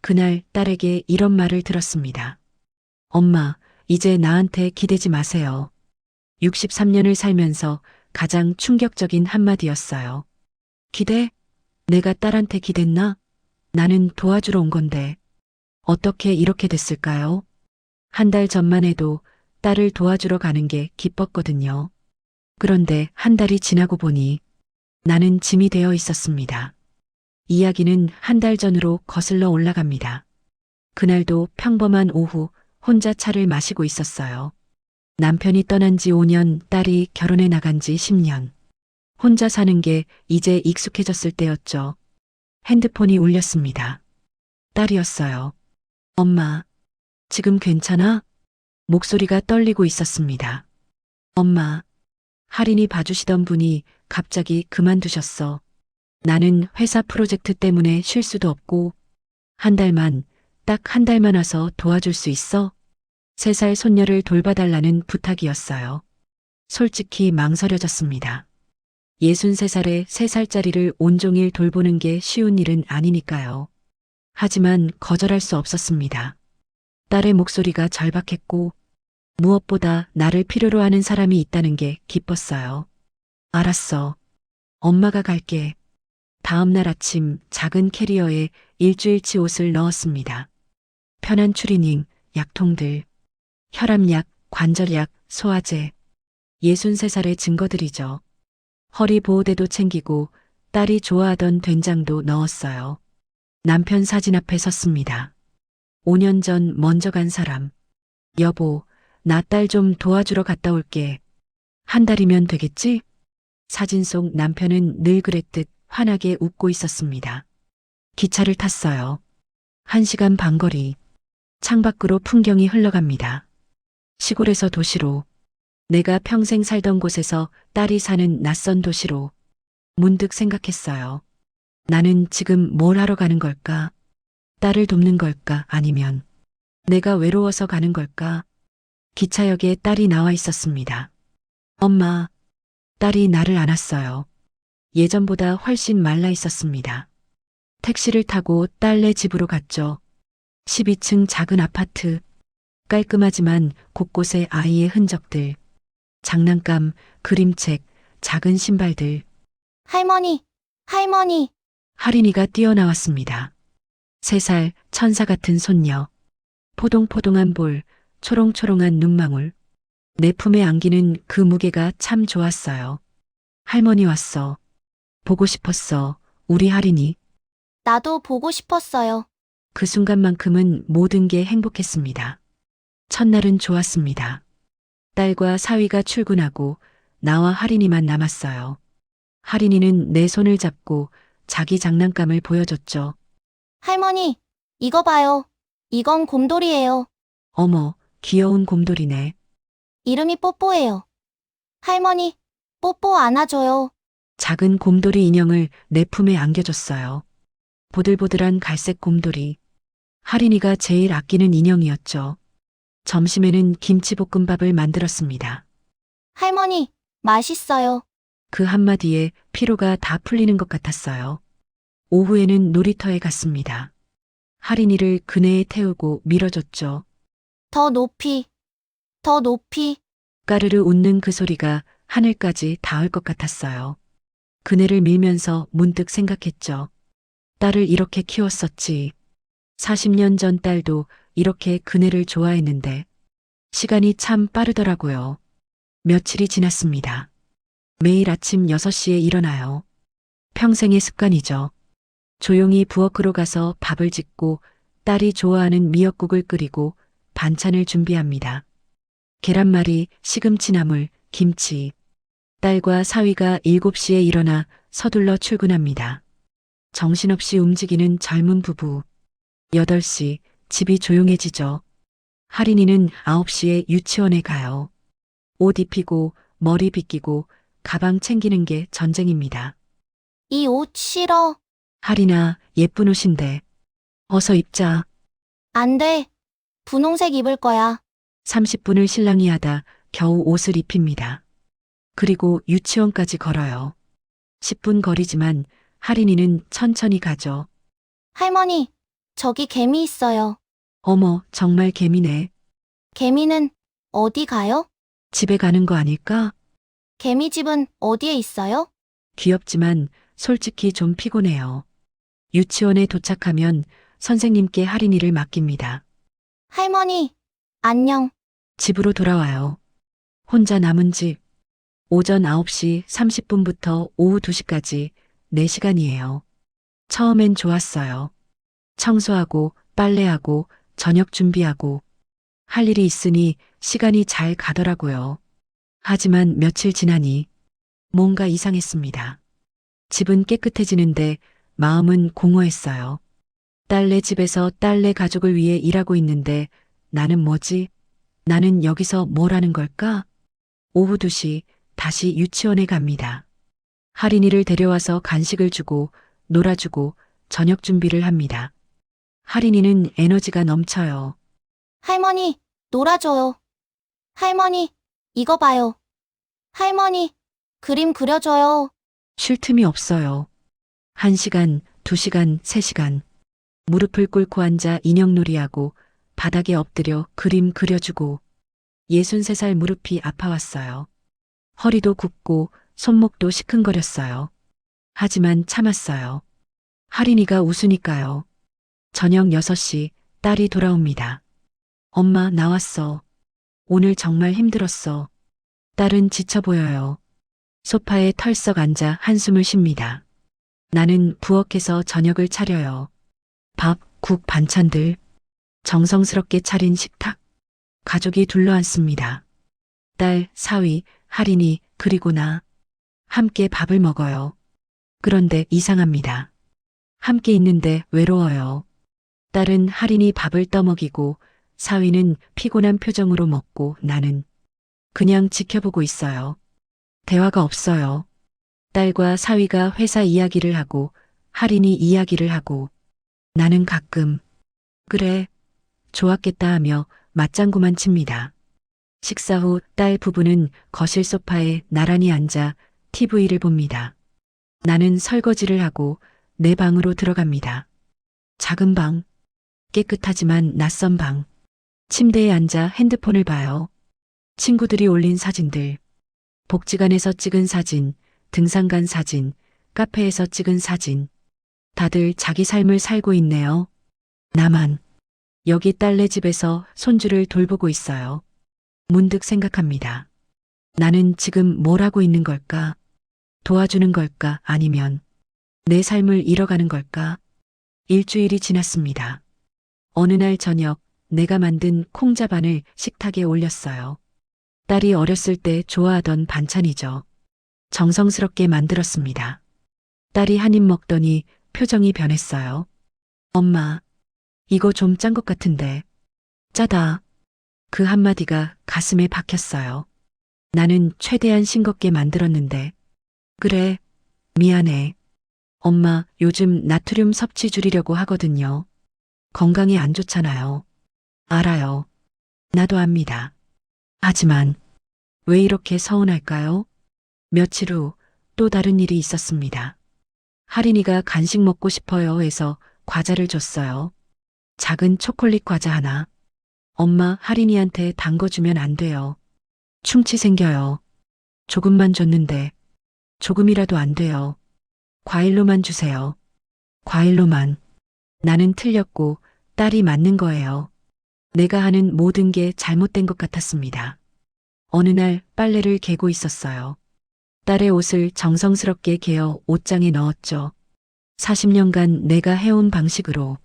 그날 딸에게 이런 말을 들었습니다. 엄마, 이제 나한테 기대지 마세요. 63년을 살면서 가장 충격적인 한마디였어요. 기대? 내가 딸한테 기댔나? 나는 도와주러 온 건데. 어떻게 이렇게 됐을까요? 한 달 전만 해도 딸을 도와주러 가는 게 기뻤거든요. 그런데 한 달이 지나고 보니 나는 짐이 되어 있었습니다. 이야기는 한 달 전으로 거슬러 올라갑니다. 그날도 평범한 오후 혼자 차를 마시고 있었어요. 남편이 떠난 지 5년, 딸이 결혼해 나간 지 10년. 혼자 사는 게 이제 익숙해졌을 때였죠. 핸드폰이 울렸습니다. 딸이었어요. 엄마, 지금 괜찮아? 목소리가 떨리고 있었습니다. 엄마, 할인이 봐주시던 분이 갑자기 그만두셨어. 나는 회사 프로젝트 때문에 쉴 수도 없고, 한 달만, 딱 한 달만 와서 도와줄 수 있어? 세 살 손녀를 돌봐달라는 부탁이었어요. 솔직히 망설여졌습니다. 63살의 3살짜리를 온종일 돌보는 게 쉬운 일은 아니니까요. 하지만 거절할 수 없었습니다. 딸의 목소리가 절박했고, 무엇보다 나를 필요로 하는 사람이 있다는 게 기뻤어요. 알았어. 엄마가 갈게. 다음 날 아침 작은 캐리어에 일주일치 옷을 넣었습니다. 편한 추리닝, 약통들, 혈압약, 관절약, 소화제. 63살의 증거들이죠. 허리 보호대도 챙기고 딸이 좋아하던 된장도 넣었어요. 남편 사진 앞에 섰습니다. 5년 전 먼저 간 사람. 여보, 나 딸 좀 도와주러 갔다 올게. 한 달이면 되겠지? 사진 속 남편은 늘 그랬듯 환하게 웃고 있었습니다. 기차를 탔어요. 한 시간 반 거리. 창밖으로 풍경이 흘러갑니다. 시골에서 도시로. 내가 평생 살던 곳에서 딸이 사는 낯선 도시로. 문득 생각했어요. 나는 지금 뭘 하러 가는 걸까? 딸을 돕는 걸까? 아니면 내가 외로워서 가는 걸까? 기차역에 딸이 나와 있었습니다. 엄마, 딸이 나를 안았어요. 예전보다 훨씬 말라 있었습니다. 택시를 타고 딸네 집으로 갔죠. 12층 작은 아파트. 깔끔하지만 곳곳에 아이의 흔적들. 장난감, 그림책, 작은 신발들. 할머니, 할머니, 할인이가 뛰어나왔습니다. 세 살 천사 같은 손녀. 포동포동한 볼, 초롱초롱한 눈망울. 내 품에 안기는 그 무게가 참 좋았어요. 할머니 왔어. 보고 싶었어. 우리 할인이. 나도 보고 싶었어요. 그 순간만큼은 모든 게 행복했습니다. 첫날은 좋았습니다. 딸과 사위가 출근하고 나와 할인이만 남았어요. 할인이는 내 손을 잡고 자기 장난감을 보여줬죠. 할머니, 이거 봐요. 이건 곰돌이에요. 어머, 귀여운 곰돌이네. 이름이 뽀뽀예요. 할머니, 뽀뽀 안아줘요. 작은 곰돌이 인형을 내 품에 안겨줬어요. 보들보들한 갈색 곰돌이. 할인이가 제일 아끼는 인형이었죠. 점심에는 김치볶음밥을 만들었습니다. 할머니, 맛있어요. 그 한마디에 피로가 다 풀리는 것 같았어요. 오후에는 놀이터에 갔습니다. 할인이를 그네에 태우고 밀어줬죠. 더 높이, 더 높이. 까르르 웃는 그 소리가 하늘까지 닿을 것 같았어요. 그네를 밀면서 문득 생각했죠. 딸을 이렇게 키웠었지. 40년 전 딸도 이렇게 그네를 좋아했는데 시간이 참 빠르더라고요. 며칠이 지났습니다. 매일 아침 6시에 일어나요. 평생의 습관이죠. 조용히 부엌으로 가서 밥을 짓고 딸이 좋아하는 미역국을 끓이고 반찬을 준비합니다. 계란말이, 시금치나물, 김치. 딸과 사위가 7시에 일어나 서둘러 출근합니다. 정신없이 움직이는 젊은 부부. 8시, 집이 조용해지죠. 할인이는 9시에 유치원에 가요. 옷 입히고, 머리 빗기고, 가방 챙기는 게 전쟁입니다. 이 옷 싫어. 할인아, 예쁜 옷인데. 어서 입자. 안 돼. 분홍색 입을 거야. 30분을 실랑이 하다 겨우 옷을 입힙니다. 그리고 유치원까지 걸어요. 10분 거리지만 할인이는 천천히 가죠. 할머니, 저기 개미 있어요. 어머, 정말 개미네. 개미는 어디 가요? 집에 가는 거 아닐까? 개미 집은 어디에 있어요? 귀엽지만 솔직히 좀 피곤해요. 유치원에 도착하면 선생님께 할인이를 맡깁니다. 할머니, 안녕. 집으로 돌아와요. 혼자 남은 집. 오전 9시 30분부터 오후 2시까지 4시간이에요. 처음엔 좋았어요. 청소하고 빨래하고 저녁 준비하고 할 일이 있으니 시간이 잘 가더라고요. 하지만 며칠 지나니 뭔가 이상했습니다. 집은 깨끗해지는데 마음은 공허했어요. 딸네 집에서 딸네 가족을 위해 일하고 있는데 나는 뭐지? 나는 여기서 뭘 하는 걸까? 오후 2시 다시 유치원에 갑니다. 할인이를 데려와서 간식을 주고 놀아주고 저녁 준비를 합니다. 할인이는 에너지가 넘쳐요. 할머니, 놀아줘요. 할머니, 이거 봐요. 할머니, 그림 그려줘요. 쉴 틈이 없어요. 한 시간, 두 시간, 세 시간. 무릎을 꿇고 앉아 인형놀이하고 바닥에 엎드려 그림 그려주고 63살 무릎이 아파왔어요. 허리도 굽고 손목도 시큰거렸어요. 하지만 참았어요. 할인이가 웃으니까요. 저녁 6시 딸이 돌아옵니다. 엄마 나왔어. 오늘 정말 힘들었어. 딸은 지쳐 보여요. 소파에 털썩 앉아 한숨을 쉽니다. 나는 부엌에서 저녁을 차려요. 밥, 국, 반찬들. 정성스럽게 차린 식탁. 가족이 둘러앉습니다. 딸, 사위, 할인이, 그리고 나. 함께 밥을 먹어요. 그런데 이상합니다. 함께 있는데 외로워요. 딸은 할인이 밥을 떠먹이고 사위는 피곤한 표정으로 먹고 나는 그냥 지켜보고 있어요. 대화가 없어요. 딸과 사위가 회사 이야기를 하고 할인이 이야기를 하고 나는 가끔 그래 좋았겠다 하며 맞장구만 칩니다. 식사 후 딸 부부는 거실 소파에 나란히 앉아 TV를 봅니다. 나는 설거지를 하고 내 방으로 들어갑니다. 작은 방, 깨끗하지만 낯선 방. 침대에 앉아 핸드폰을 봐요. 친구들이 올린 사진들. 복지관에서 찍은 사진, 등산간 사진, 카페에서 찍은 사진. 다들 자기 삶을 살고 있네요. 나만. 여기 딸네 집에서 손주를 돌보고 있어요. 문득 생각합니다. 나는 지금 뭘 하고 있는 걸까? 도와주는 걸까? 아니면 내 삶을 잃어가는 걸까? 일주일이 지났습니다. 어느 날 저녁 내가 만든 콩자반을 식탁에 올렸어요. 딸이 어렸을 때 좋아하던 반찬이죠. 정성스럽게 만들었습니다. 딸이 한 입 먹더니 표정이 변했어요. 엄마, 이거 좀 짠 것 같은데. 짜다. 그 한마디가 가슴에 박혔어요. 나는 최대한 싱겁게 만들었는데. 그래, 미안해. 엄마, 요즘 나트륨 섭취 줄이려고 하거든요. 건강에 안 좋잖아요. 알아요. 나도 압니다. 하지만, 왜 이렇게 서운할까요? 며칠 후 또 다른 일이 있었습니다. 할인이가 간식 먹고 싶어요 해서 과자를 줬어요. 작은 초콜릿 과자 하나. 엄마 할인이한테 단 거 주면 안 돼요. 충치 생겨요. 조금만 줬는데 조금이라도 안 돼요. 과일로만 주세요. 과일로만. 나는 틀렸고 딸이 맞는 거예요. 내가 하는 모든 게 잘못된 것 같았습니다. 어느 날 빨래를 개고 있었어요. 딸의 옷을 정성스럽게 개어 옷장에 넣었죠. 40년간 내가 해온 방식으로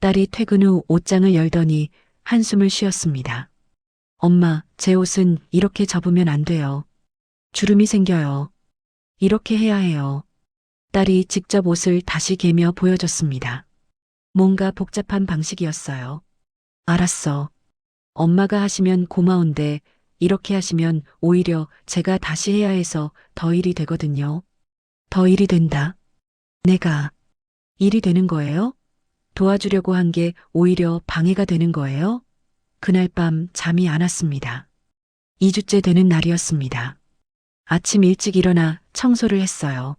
딸이 퇴근 후 옷장을 열더니 한숨을 쉬었습니다. 엄마, 제 옷은 이렇게 접으면 안 돼요. 주름이 생겨요. 이렇게 해야 해요. 딸이 직접 옷을 다시 개며 보여줬습니다. 뭔가 복잡한 방식이었어요. 알았어. 엄마가 하시면 고마운데 이렇게 하시면 오히려 제가 다시 해야 해서 더 일이 되거든요. 더 일이 된다. 내가 일이 되는 거예요? 도와주려고 한 게 오히려 방해가 되는 거예요? 그날 밤 잠이 안 왔습니다. 2주째 되는 날이었습니다. 아침 일찍 일어나 청소를 했어요.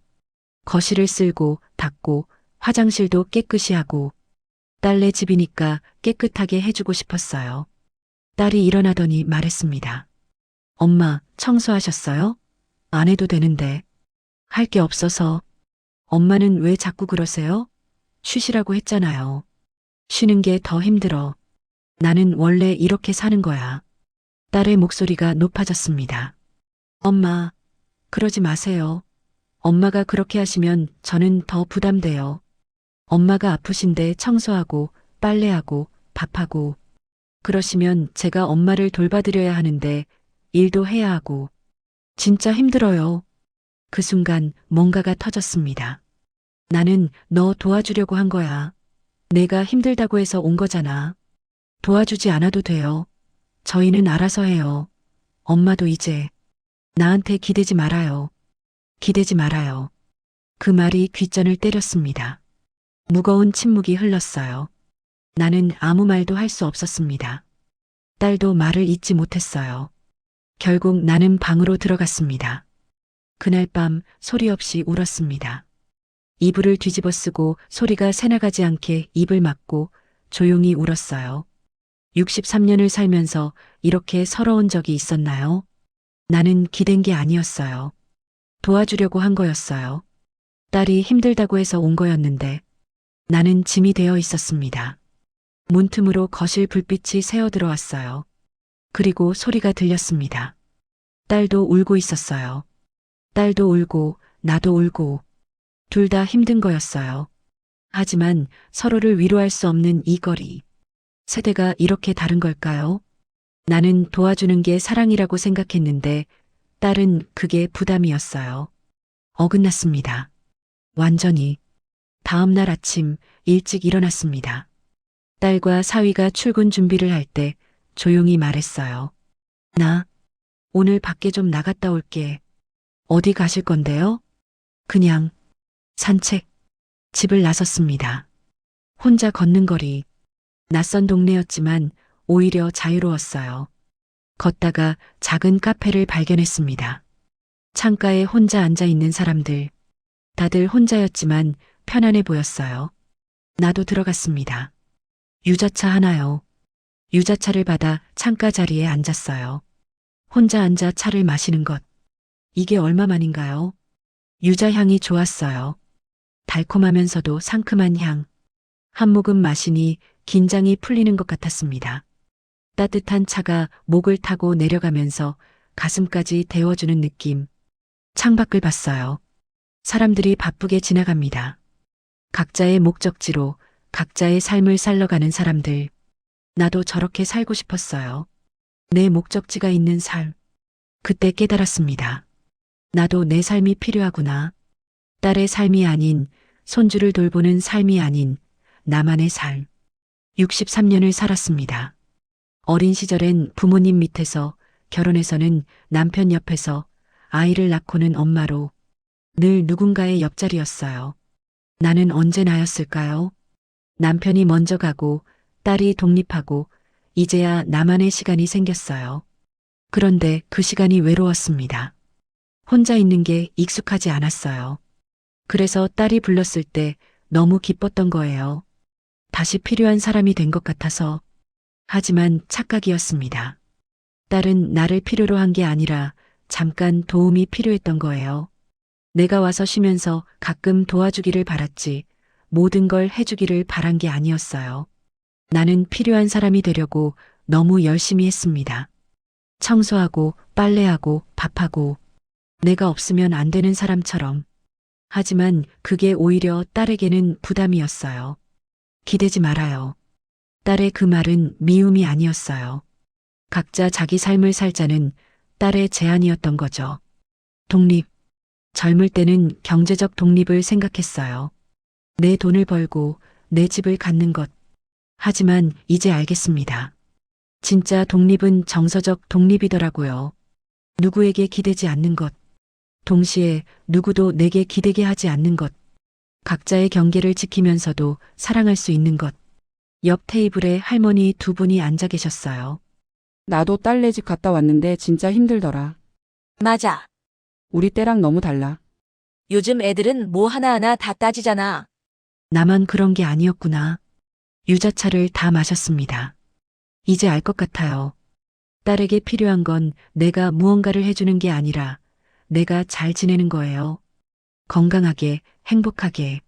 거실을 쓸고 닦고 화장실도 깨끗이 하고 딸네 집이니까 깨끗하게 해주고 싶었어요. 딸이 일어나더니 말했습니다. 엄마, 청소하셨어요? 안 해도 되는데. 할 게 없어서. 엄마는 왜 자꾸 그러세요? 쉬시라고 했잖아요. 쉬는 게 더 힘들어. 나는 원래 이렇게 사는 거야. 딸의 목소리가 높아졌습니다. 엄마, 그러지 마세요. 엄마가 그렇게 하시면 저는 더 부담돼요. 엄마가 아프신데 청소하고 빨래하고 밥하고 그러시면 제가 엄마를 돌봐드려야 하는데 일도 해야 하고 진짜 힘들어요. 그 순간 뭔가가 터졌습니다. 나는 너 도와주려고 한 거야. 내가 힘들다고 해서 온 거잖아. 도와주지 않아도 돼요. 저희는 알아서 해요. 엄마도 이제 나한테 기대지 말아요. 기대지 말아요. 그 말이 귓전을 때렸습니다. 무거운 침묵이 흘렀어요. 나는 아무 말도 할 수 없었습니다. 딸도 말을 잇지 못했어요. 결국 나는 방으로 들어갔습니다. 그날 밤 소리 없이 울었습니다. 이불을 뒤집어 쓰고 소리가 새나가지 않게 입을 막고 조용히 울었어요. 63년을 살면서 이렇게 서러운 적이 있었나요? 나는 기댄 게 아니었어요. 도와주려고 한 거였어요. 딸이 힘들다고 해서 온 거였는데 나는 짐이 되어 있었습니다. 문틈으로 거실 불빛이 새어 들어왔어요. 그리고 소리가 들렸습니다. 딸도 울고 있었어요. 딸도 울고 나도 울고 둘 다 힘든 거였어요. 하지만 서로를 위로할 수 없는 이 거리. 세대가 이렇게 다른 걸까요? 나는 도와주는 게 사랑이라고 생각했는데 딸은 그게 부담이었어요. 어긋났습니다. 완전히. 다음 날 아침 일찍 일어났습니다. 딸과 사위가 출근 준비를 할 때 조용히 말했어요. 나 오늘 밖에 좀 나갔다 올게. 어디 가실 건데요? 그냥 산책. 집을 나섰습니다. 혼자 걷는 거리. 낯선 동네였지만 오히려 자유로웠어요. 걷다가 작은 카페를 발견했습니다. 창가에 혼자 앉아 있는 사람들. 다들 혼자였지만 편안해 보였어요. 나도 들어갔습니다. 유자차 하나요. 유자차를 받아 창가 자리에 앉았어요. 혼자 앉아 차를 마시는 것. 이게 얼마만인가요? 유자 향이 좋았어요. 달콤하면서도 상큼한 향. 한 모금 마시니 긴장이 풀리는 것 같았습니다. 따뜻한 차가 목을 타고 내려가면서 가슴까지 데워주는 느낌. 창밖을 봤어요. 사람들이 바쁘게 지나갑니다. 각자의 목적지로 각자의 삶을 살러가는 사람들. 나도 저렇게 살고 싶었어요. 내 목적지가 있는 삶. 그때 깨달았습니다. 나도 내 삶이 필요하구나. 딸의 삶이 아닌, 손주를 돌보는 삶이 아닌, 나만의 삶. 63년을 살았습니다. 어린 시절엔 부모님 밑에서, 결혼해서는 남편 옆에서, 아이를 낳고는 엄마로, 늘 누군가의 옆자리였어요. 나는 언제 나였을까요? 남편이 먼저 가고, 딸이 독립하고, 이제야 나만의 시간이 생겼어요. 그런데 그 시간이 외로웠습니다. 혼자 있는 게 익숙하지 않았어요. 그래서 딸이 불렀을 때 너무 기뻤던 거예요. 다시 필요한 사람이 된 것 같아서. 하지만 착각이었습니다. 딸은 나를 필요로 한 게 아니라 잠깐 도움이 필요했던 거예요. 내가 와서 쉬면서 가끔 도와주기를 바랐지 모든 걸 해주기를 바란 게 아니었어요. 나는 필요한 사람이 되려고 너무 열심히 했습니다. 청소하고 빨래하고 밥하고 내가 없으면 안 되는 사람처럼. 하지만 그게 오히려 딸에게는 부담이었어요. 기대지 말아요. 딸의 그 말은 미움이 아니었어요. 각자 자기 삶을 살자는 딸의 제안이었던 거죠. 독립. 젊을 때는 경제적 독립을 생각했어요. 내 돈을 벌고 내 집을 갖는 것. 하지만 이제 알겠습니다. 진짜 독립은 정서적 독립이더라고요. 누구에게 기대지 않는 것. 동시에 누구도 내게 기대게 하지 않는 것. 각자의 경계를 지키면서도 사랑할 수 있는 것. 옆 테이블에 할머니 두 분이 앉아 계셨어요. 나도 딸네 집 갔다 왔는데 진짜 힘들더라. 맞아. 우리 때랑 너무 달라. 요즘 애들은 뭐 하나하나 다 따지잖아. 나만 그런 게 아니었구나. 유자차를 다 마셨습니다. 이제 알 것 같아요. 딸에게 필요한 건 내가 무언가를 해주는 게 아니라 내가 잘 지내는 거예요. 건강하게, 행복하게.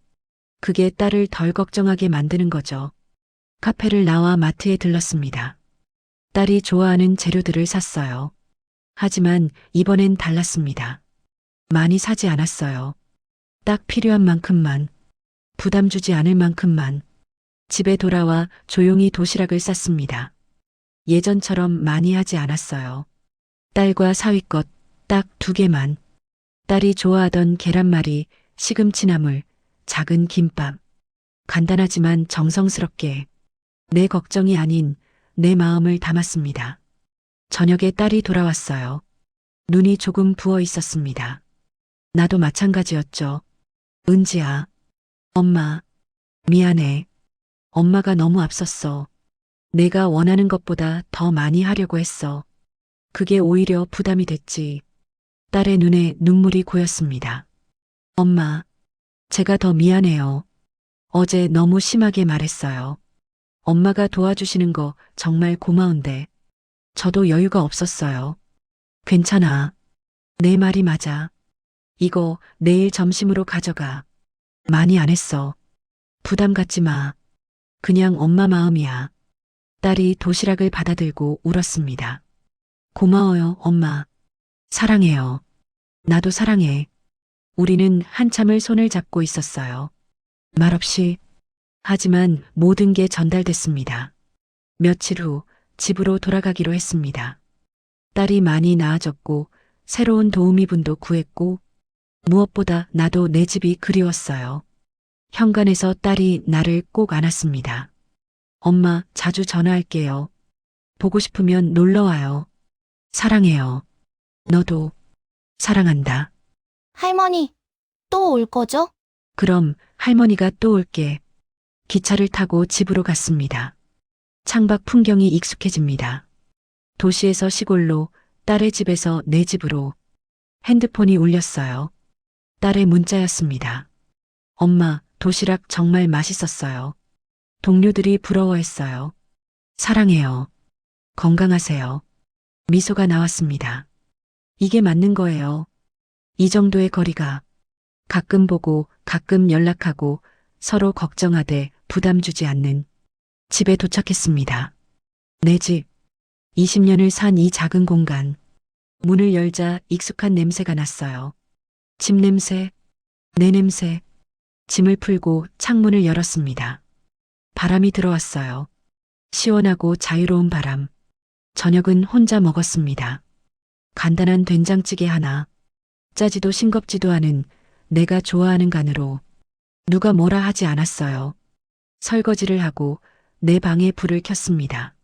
그게 딸을 덜 걱정하게 만드는 거죠. 카페를 나와 마트에 들렀습니다. 딸이 좋아하는 재료들을 샀어요. 하지만 이번엔 달랐습니다. 많이 사지 않았어요. 딱 필요한 만큼만, 부담 주지 않을 만큼만. 집에 돌아와 조용히 도시락을 쌌습니다. 예전처럼 많이 하지 않았어요. 딸과 사위 것 딱 두 개만. 딸이 좋아하던 계란말이, 시금치나물, 작은 김밥. 간단하지만 정성스럽게 내 걱정이 아닌 내 마음을 담았습니다. 저녁에 딸이 돌아왔어요. 눈이 조금 부어 있었습니다. 나도 마찬가지였죠. 은지야. 엄마. 미안해. 엄마가 너무 앞섰어. 내가 원하는 것보다 더 많이 하려고 했어. 그게 오히려 부담이 됐지. 딸의 눈에 눈물이 고였습니다. 엄마. 제가 더 미안해요. 어제 너무 심하게 말했어요. 엄마가 도와주시는 거 정말 고마운데. 저도 여유가 없었어요. 괜찮아. 내 말이 맞아. 이거 내일 점심으로 가져가. 많이 안 했어. 부담 갖지 마. 그냥 엄마 마음이야. 딸이 도시락을 받아들고 울었습니다. 고마워요, 엄마. 사랑해요. 나도 사랑해. 우리는 한참을 손을 잡고 있었어요. 말없이. 하지만 모든 게 전달됐습니다. 며칠 후 집으로 돌아가기로 했습니다. 딸이 많이 나아졌고 새로운 도우미분도 구했고 무엇보다 나도 내 집이 그리웠어요. 현관에서 딸이 나를 꼭 안았습니다. 엄마, 자주 전화할게요. 보고 싶으면 놀러 와요. 사랑해요. 너도 사랑한다. 할머니, 또 올 거죠? 그럼 할머니가 또 올게. 기차를 타고 집으로 갔습니다. 창밖 풍경이 익숙해집니다. 도시에서 시골로, 딸의 집에서 내 집으로. 핸드폰이 울렸어요. 딸의 문자였습니다. 엄마, 도시락 정말 맛있었어요. 동료들이 부러워했어요. 사랑해요. 건강하세요. 미소가 나왔습니다. 이게 맞는 거예요. 이 정도의 거리가 가끔 보고 가끔 연락하고 서로 걱정하되 부담 주지 않는 집에 도착했습니다. 내 집. 20년을 산 이 작은 공간. 문을 열자 익숙한 냄새가 났어요. 집 냄새, 내 냄새. 짐을 풀고 창문을 열었습니다. 바람이 들어왔어요. 시원하고 자유로운 바람. 저녁은 혼자 먹었습니다. 간단한 된장찌개 하나. 짜지도 싱겁지도 않은 내가 좋아하는 간으로 누가 뭐라 하지 않았어요. 설거지를 하고 내 방에 불을 켰습니다.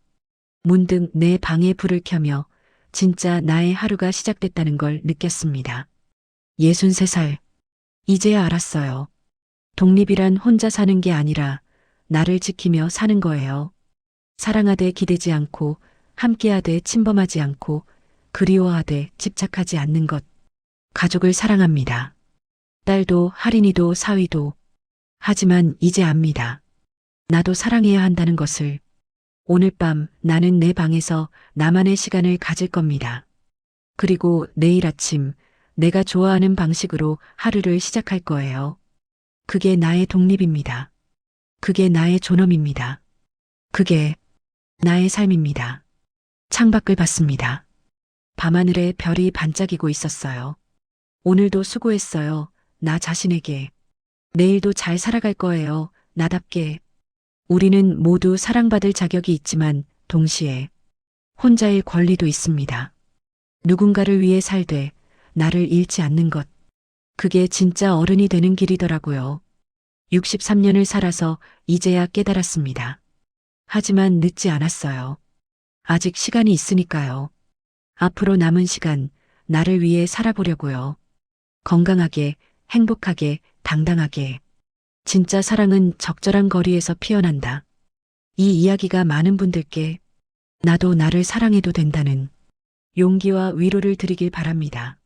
문득 내 방에 불을 켜며 진짜 나의 하루가 시작됐다는 걸 느꼈습니다. 63살. 이제야 알았어요. 독립이란 혼자 사는 게 아니라 나를 지키며 사는 거예요. 사랑하되 기대지 않고 함께하되 침범하지 않고 그리워하되 집착하지 않는 것. 가족을 사랑합니다. 딸도 할인이도 사위도. 하지만 이제 압니다. 나도 사랑해야 한다는 것을. 오늘 밤 나는 내 방에서 나만의 시간을 가질 겁니다. 그리고 내일 아침 내가 좋아하는 방식으로 하루를 시작할 거예요. 그게 나의 독립입니다. 그게 나의 존엄입니다. 그게 나의 삶입니다. 창밖을 봤습니다. 밤하늘에 별이 반짝이고 있었어요. 오늘도 수고했어요. 나 자신에게. 내일도 잘 살아갈 거예요. 나답게. 우리는 모두 사랑받을 자격이 있지만 동시에 혼자의 권리도 있습니다. 누군가를 위해 살되 나를 잃지 않는 것. 그게 진짜 어른이 되는 길이더라고요. 63년을 살아서 이제야 깨달았습니다. 하지만 늦지 않았어요. 아직 시간이 있으니까요. 앞으로 남은 시간 나를 위해 살아보려고요. 건강하게, 행복하게, 당당하게. 진짜 사랑은 적절한 거리에서 피어난다. 이 이야기가 많은 분들께 나도 나를 사랑해도 된다는 용기와 위로를 드리길 바랍니다.